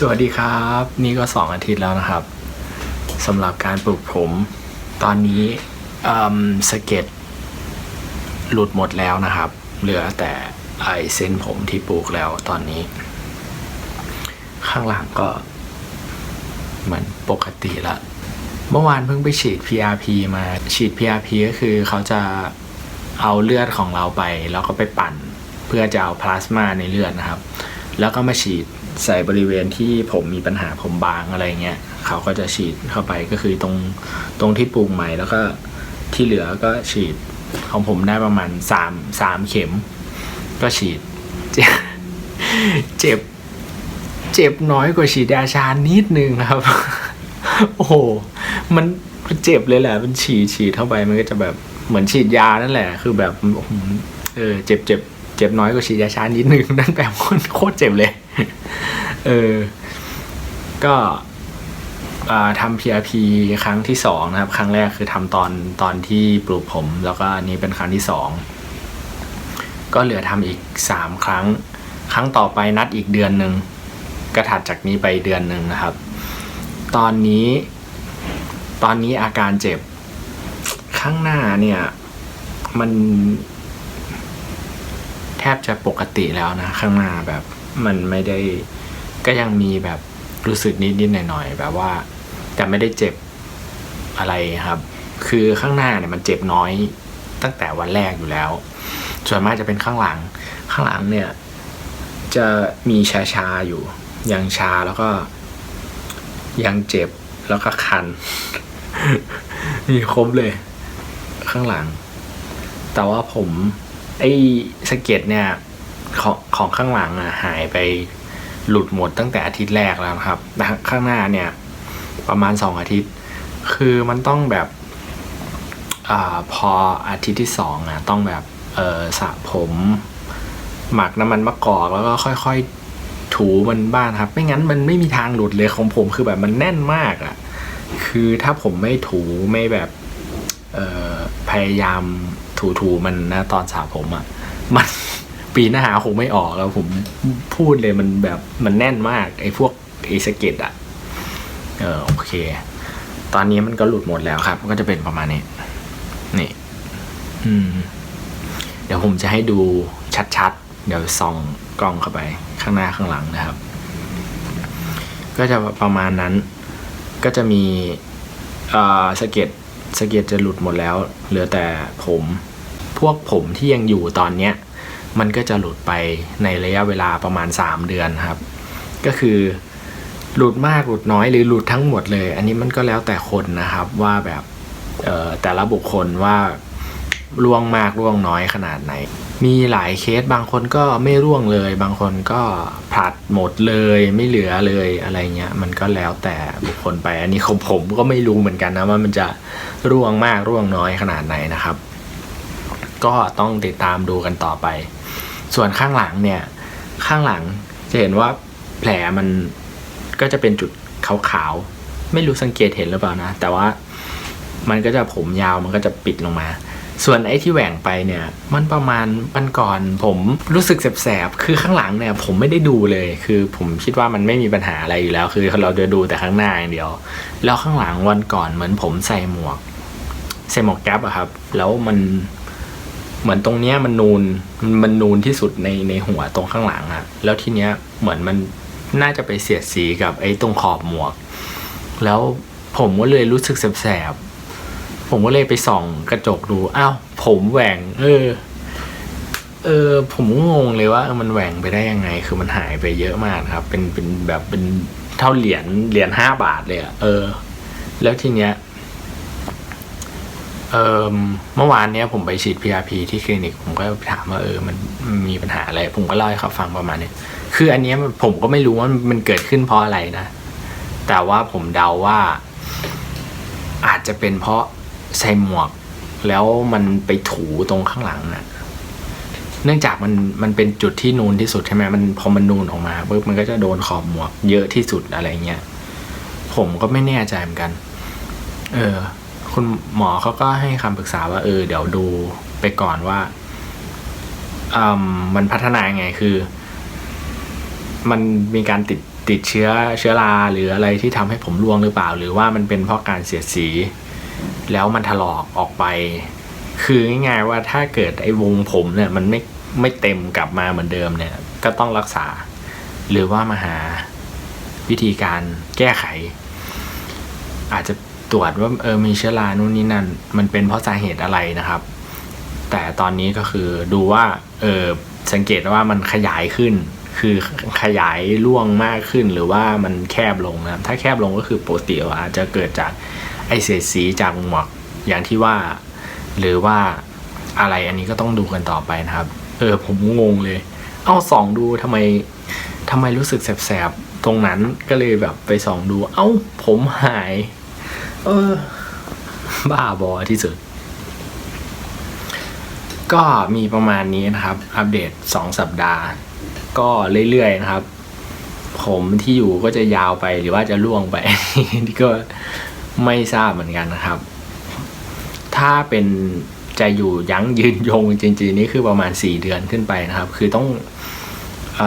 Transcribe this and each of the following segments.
สวัสดีครับ นี่ก็สองอาทิตย์แล้วนะครับสำหรับการปลูกผม ตอนนี้สเก็ดหลุดหมดแล้วนะครับ เหลือแต่ไอเส้นผมที่ปลูกแล้วตอนนี้ ข้างหลังก็เหมือนปกติละ เมื่อวานเพิ่งไปฉีด PRP มาฉีด PRP ก็คือเขาจะเอาเลือดของเราไป แล้วก็ไปปั่น เพื่อจะเอาพลาสมาในเลือดนะครับ แล้วก็มาฉีด ใส่บริเวณที่ผมมีปัญหาผมบางอะไรเงี้ยเขาก็จะฉีดเข้าไปก็คือตรงตรงที่ปลูกใหม่แล้วก็ที่เหลือก็ฉีดของผมได้ประมาณสามสามเข็ม ก็ฉีดเจ็บเจ็บ เจ็บน้อยกว่าฉีดยาชานิดนึงครับ โอ้โหมันเจ็บเลยแหละ มันฉีดฉีดเข้าไปมันก็จะแบบเหมือนฉีดยานั่นแหละ คือแบบเออเจ็บเจ็บเจ็บน้อยกว่าฉีดยาชานิดนึงนั่นแบบโคตรโคตรเจ็บเลย เออ ก็อ่าทำ PRP ครั้งที่สองนะครับ ครั้งแรกคือทำตอนตอนที่ปลูกผม แล้วก็อันนี้เป็นครั้งที่สองก็เหลือทำอีกสามครั้ง ครั้งต่อไปนัดอีกเดือนหนึ่งก็ถัดจากนี้ไปเดือนหนึ่งนะครับ ตอนนี้ตอนนี้อาการเจ็บ ข้างหน้าเนี่ย มันแทบจะปกติแล้วนะ ข้างหน้าแบบ มันไม่ได้ก็ยังมีแบบรู้สึกนิดๆหน่อยๆแบบว่า แต่ไม่ได้เจ็บอะไรครับ คือข้างหน้าเนี่ยมันเจ็บน้อยตั้งแต่วันแรกอยู่แล้ว ส่วนมากจะเป็นข้างหลัง ข้างหลังเนี่ย จะมีชาชาๆอยู่ ยังชาแล้วก็ยังเจ็บแล้วก็คันมีครบเลย ข้างหลัง แต่ว่าผม ไอ้สเก็ดเนี่ย ของของข้างหลังอะหายไปหลุดหมดตั้งแต่อาทิตย์แรกแล้วครับแต่ข้างหน้าเนี่ยประมาณสองอาทิตย์ คือมันต้องแบบอาพออาทิตย์ที่สองอะต้องแบบเออสระผม หมักน้ำมันมะกอกแล้วก็ค่อยๆถูมันบ้างครับ ไม่งั้นมันไม่มีทางหลุดเลยของผมคือแบบมันแน่นมากอะ่ะ คือถ้าผมไม่ถูไม่แบบเออพยายามถูๆมันนะตอนสระผมอะ่ะ มัน ปีหน้าคงไม่ออกแล้วผมพูดเลยมันแบบมันแน่นมาก ไอ้พวกไอ้สเก็ดอะ่ะ เออโอเค ตอนนี้มันก็หลุดหมดแล้วครับมันก็จะเป็นประมาณนี้ นี่ อืม เดี๋ยวผมจะให้ดูชัดๆ เดี๋ยวส่องกล้องเข้าไปข้างหน้าข้างหลังนะครับ ก็จะประมาณนั้น ก็จะมีเอ่อสเก็ดสเก็ดจะหลุดหมดแล้ว เหลือแต่ผม พวกผมที่ยังอยู่ตอนเนี้ย มันก็จะหลุดไปในระยะเวลาประมาณ 3 เดือนครับ ก็คือหลุดมากหลุดน้อยหรือหลุดทั้งหมดเลย อันนี้มันก็แล้วแต่คนนะครับว่าแบบแต่ละบุคคลว่าร่วงมากร่วงน้อยขนาดไหน มีหลายเคสบางคนก็ไม่ร่วงเลย บางคนก็ผลัดหมดเลยไม่เหลือเลยอะไรเงี้ยมันก็แล้วแต่บุคคลไป อันนี้ของผมก็ไม่รู้เหมือนกันนะว่ามันจะร่วงมากร่วงน้อยขนาดไหนนะครับ ก็ต้องติดตามดูกันต่อไป ส่วนข้างหลังเนี่ย ข้างหลังจะเห็นว่าแผลมันก็จะเป็นจุดขาวๆ ไม่รู้สังเกตเห็นหรือเปล่านะ แต่ว่ามันก็จะผมยาวมันก็จะปิดลงมา ส่วนไอ้ที่แหว่งไปเนี่ย มันประมาณวันก่อนผมรู้สึกแสบๆ คือข้างหลังเนี่ย ผมไม่ได้ดูเลย คือผมคิดว่ามันไม่มีปัญหาอะไรอยู่แล้ว คือเราจะดูแต่ข้างหน้าอย่างเดียว แล้วข้างหลังวันก่อนเหมือนผมใส่หมวกใส่หมวกแก๊ปอะครับ แล้วมัน เหมือนตรงเนี้ยมันนูนมันนูนที่สุดในในหัวตรงข้างหลังอะแล้วทีเนี้ยเหมือนมันน่าจะไปเสียดสีกับไอ้ตรงขอบหมวก แล้วผมก็เลยรู้สึกแสบๆผมก็เลยไปส่องกระจกดูอ้าวผมแหว่ง เออ เออ ผมก็งงเลยว่ามันแหว่งไปได้ยังไง คือมันหายไปเยอะมากครับ เป็นเป็นแบบเป็นเท่าเหรียญเหรียญห้าบาทเลยอะเออ แล้วทีเนี้ย เมื่อวานเนี้ยผมไปฉีด PRP ที่คลินิก ผมก็ถามว่าเออมันมีปัญหาอะไร ผมก็เล่าให้เขาฟังประมาณนี้คืออันเนี้ยผมก็ไม่รู้ว่ามันเกิดขึ้นเพราะอะไรนะ แต่ว่าผมเดาว่า อาจจะเป็นเพราะใส่หมวก แล้วมันไปถูตรงข้างหลังน่ะเนื่องจากมันมันเป็นจุดที่นูนที่สุดใช่ไหมมันพอมันนูนออกมาปุ๊บมันก็จะโดนขอบหมวกเยอะที่สุดอะไรเงี้ยผมก็ไม่แน่ใจเหมือนกัน เออ คุณหมอเขาก็ให้คำปรึกษาว่าเออเดี๋ยวดูไปก่อนว่าอืมมันพัฒนายังไงคือ มันมีการติดติดเชื้อเชื้อราหรืออะไรที่ทำให้ผมร่วงหรือเปล่า หรือว่ามันเป็นเพราะการเสียดสี แล้วมันถลอกออกไป คือง่ายๆว่าถ้าเกิดไอ้วงผมเนี่ย มันไม่ไม่เต็มกลับมาเหมือนเดิมเนี่ย ก็ต้องรักษา หรือว่ามาหาวิธีการแก้ไข อาจจะ ตรวจว่าเออมีเชื้อรานู่นนี่นั่น มันเป็นเพราะสาเหตุอะไรนะครับ แต่ตอนนี้ก็คือดูว่าเออสังเกตว่ามันขยายขึ้น คือขยายร่วงมากขึ้นหรือว่ามันแคบลงนะครับ ถ้าแคบลงก็คือปกติอาจจะเกิดจากไอเศษสีจากหมวกอย่างที่ว่า หรือว่าอะไรอันนี้ก็ต้องดูกันต่อไปนะครับ เออผมงงเลย เอาส่องดูทำไมทำไมรู้สึกแสบๆตรงนั้นก็เลยแบบไปส่องดู เอ้าผมหาย เออ บ้าบอที่สุด ก็มีประมาณนี้นะครับ อัปเดต 2 สัปดาห์ ก็เรื่อยๆนะครับ ผมที่อยู่ก็จะยาวไปหรือว่าจะล่วงไปนี่ก็ไม่ทราบเหมือนกันนะครับ ถ้าเป็นจะอยู่ยั้งยืนยงจริงๆนี่คือประมาณ 4 เดือนขึ้นไปนะครับ คือต้องอ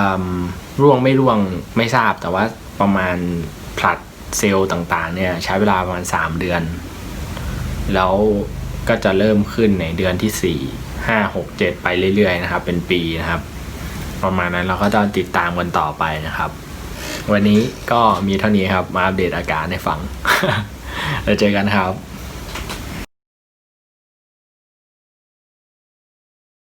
ร่วงไม่ร่วงไม่ทราบแต่ว่าประมาณผลัด เซลล์ต่างๆเนี่ยใช้เวลาประมาณ 3 เดือน แล้วก็จะเริ่มขึ้นในเดือนที่ 4 5 6 7 ไปเรื่อยๆนะครับ เป็นปีนะครับ ประมาณนั้นเราก็จะติดตามกันต่อไปนะครับ วันนี้ก็มีเท่านี้ครับมาอัปเดตอาการให้ฟังแล้วเจอกันครับ